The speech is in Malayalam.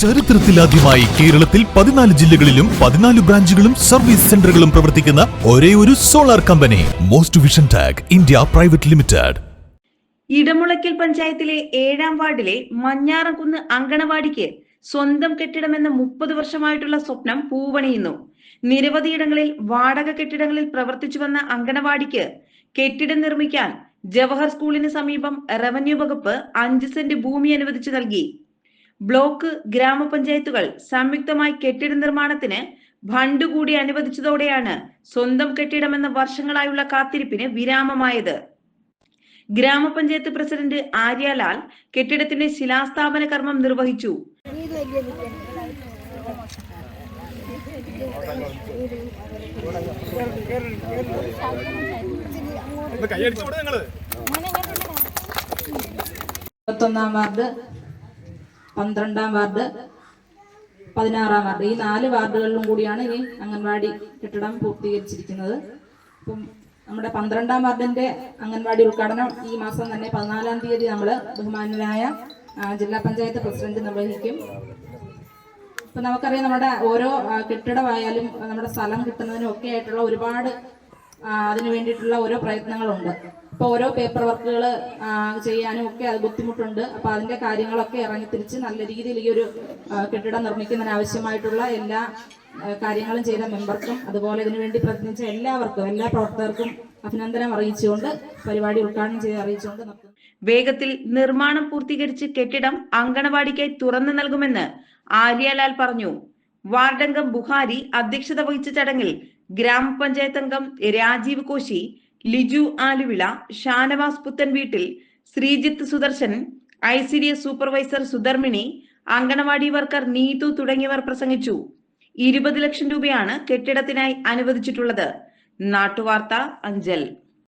ചരിത്രത്തിലാദ്യമായി കേരളത്തിൽ പതിനാല് ജില്ലകളിലും പതിനാല് ബ്രാഞ്ചുകളും സർവീസ് സെന്ററുകളും പ്രവർത്തിക്കുന്ന ഒരേ ഒരു solar company most vision tag India private limited Edamulakkal പഞ്ചായത്തിലെ ഏഴാം വാർഡിലെ മഞ്ഞാറംകുന്ന് അങ്കണവാടിക്ക് സ്വന്തം കെട്ടിടമെന്ന മുപ്പത് വർഷമായിട്ടുള്ള സ്വപ്നം പൂവണിയുന്നു. നിരവധിയിടങ്ങളിൽ വാടക കെട്ടിടങ്ങളിൽ പ്രവർത്തിച്ചു വന്ന അങ്കണവാടിക്ക് കെട്ടിടം നിർമ്മിക്കാൻ ജവഹർ സ്കൂളിന് സമീപം റവന്യൂ വകുപ്പ് അഞ്ച് സെന്റ് ഭൂമി അനുവദിച്ചു നൽകി. ബ്ലോക്ക് ഗ്രാമപഞ്ചായത്തുകൾ സംയുക്തമായി കെട്ടിട നിർമ്മാണത്തിന് ഫണ്ട് കൂടി അനുവദിച്ചതോടെയാണ് സ്വന്തം കെട്ടിടമെന്ന വർഷങ്ങളായുള്ള കാത്തിരിപ്പിന് വിരാമമായത്. ഗ്രാമപഞ്ചായത്ത് പ്രസിഡന്റ് ആര്യലാൽ കെട്ടിടത്തിന്റെ ശിലാസ്ഥാപന കർമ്മം നിർവഹിച്ചു. ഇരുപത്തൊന്നാം വാർഡ് പന്ത്രണ്ടാം വാർഡ് പതിനാറാം വാർഡ്. ഈ നാല് വാർഡുകളിലും കൂടിയാണ് ഈ അംഗൻവാടി കെട്ടിടം പൂർത്തീകരിച്ചിരിക്കുന്നത്. അപ്പം നമ്മുടെ പന്ത്രണ്ടാം വാർഡിന്റെ അംഗൻവാടി ഉദ്ഘാടനം ഈ മാസം തന്നെ പതിനാലാം തീയതി നമ്മൾ ബഹുമാനനായ ജില്ലാ പഞ്ചായത്ത് പ്രസിഡന്റ് നിർവഹിക്കും. ഇപ്പൊ നമുക്കറിയാം നമ്മുടെ ഓരോ കെട്ടിടമായാലും നമ്മുടെ സ്ഥലം കിട്ടുന്നതിനും ഒക്കെ ആയിട്ടുള്ള ഒരുപാട് അതിന് വേണ്ടിയിട്ടുള്ള ഓരോ പ്രയത്നങ്ങളുണ്ട്. ഇപ്പൊ ഓരോ പേപ്പർ വർക്കുകൾ ചെയ്യാനും ഒക്കെ അത് ബുദ്ധിമുട്ടുണ്ട്. അപ്പൊ അതിന്റെ കാര്യങ്ങളൊക്കെ ഇറങ്ങി തിരിച്ച് നല്ല രീതിയിൽ ഈ ഒരു കെട്ടിടം നിർമ്മിക്കുന്നതിന് ആവശ്യമായിട്ടുള്ള എല്ലാ കാര്യങ്ങളും ചെയ്ത മെമ്പർക്കും അതുപോലെ ഇതിനുവേണ്ടി പ്രതിനിധിച്ച എല്ലാവർക്കും എല്ലാ പ്രവർത്തകർക്കും അഭിനന്ദനം അറിയിച്ചുകൊണ്ട് പരിപാടി ഉദ്ഘാടനം ചെയ്ത് അറിയിച്ചുകൊണ്ട് വേഗത്തിൽ നിർമ്മാണം പൂർത്തീകരിച്ച് കെട്ടിടം അങ്കണവാടിക്കായി തുറന്നു നൽകുമെന്ന് ആര്യലാൽ പറഞ്ഞു. വാർഡംഗം ബുഹാരി അധ്യക്ഷത വഹിച്ച ചടങ്ങിൽ ഗ്രാമപഞ്ചായത്ത് അംഗം രാജീവ് കോശി ലിജു ആലുവിള ഷാനവാസ് പുത്തൻ വീട്ടിൽ Sreejith Sudarshan I C D S supervisor Sudharmini anganwadi worker Neethu തുടങ്ങിയവർ പ്രസംഗിച്ചു. ഇരുപത് ലക്ഷം രൂപയാണ് കെട്ടിടത്തിനായി അനുവദിച്ചിട്ടുള്ളത്. നാട്ടുവാർത്ത അഞ്ചൽ.